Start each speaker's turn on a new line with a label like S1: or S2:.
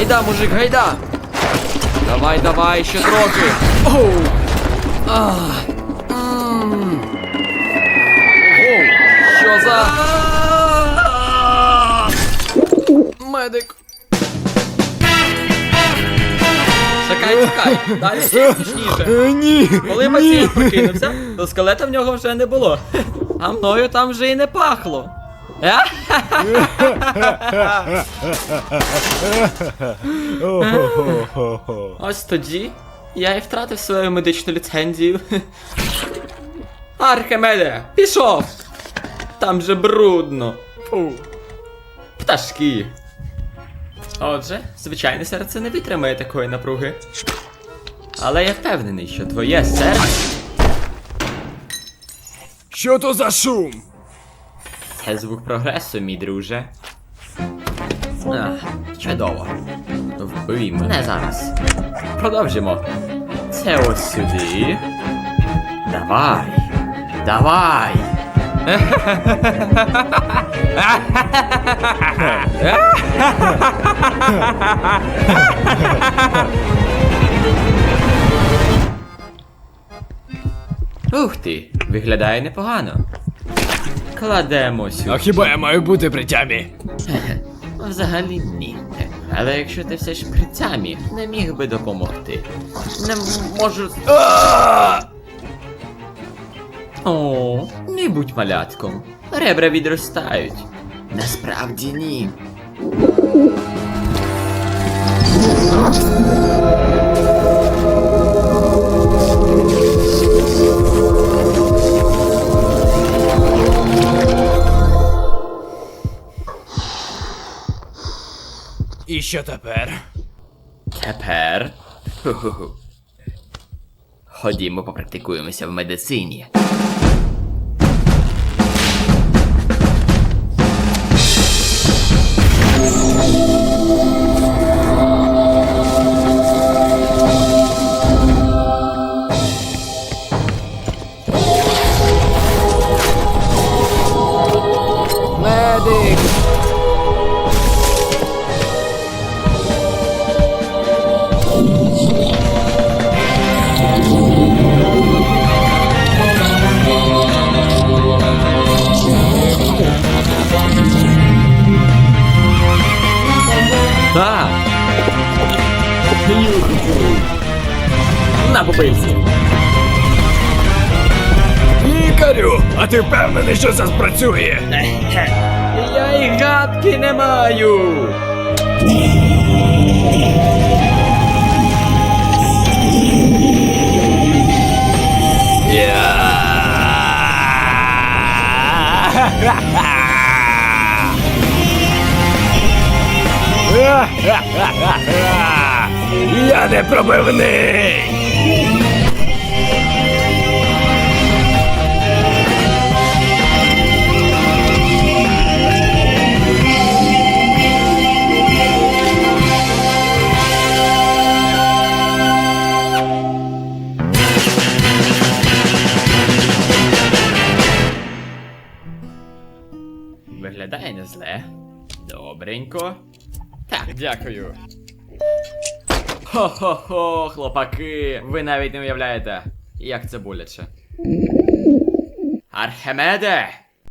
S1: Гайда, мужик, гайда! Давай, давай, ще трохи. Оу! А, м. Оу, що за. Медик. Чекай, чекай, далі ще смішніше.
S2: Ні.
S1: Коли пацієнт прокинувся, то скелета в нього вже не було. А мною там вже і не пахло. Ось тоді я і втратив свою медичну ліцензію. Архимеде, пішов! Там же брудно. Фу. Пташки. Отже, звичайне серце не витримає такої напруги. Але я впевнений, що твоє серце
S2: Що то за шум?
S1: Це звук прогресу, мій друже. Ах, чудово. Вбий мене зараз. Продовжимо. Це ось сюди. Давай. Давай. Ух ти, виглядає непогано. Кладемо сюди.
S2: А хіба я маю бути при тямі?
S1: Взагалі ні. Але якщо ти все ж при тямі, не міг би допомогти. Не можу. О, не будь малятком. Ребра відростають. Насправді ні.
S2: І що тепер?
S1: Тепер. Ху-ху-ху. Ходімо, попрактикуємося в медицині.
S2: Медик!
S1: На.
S2: Лікарю! А ти впевнений, що це спрацює?
S1: Я й гадки не маю.
S2: Я не пробивний!
S1: Виглядає не зле. Добренько. Так, дякую. Хо-хо-хо, хлопаки. Ви навіть не уявляєте, як це боляче. Архемеде!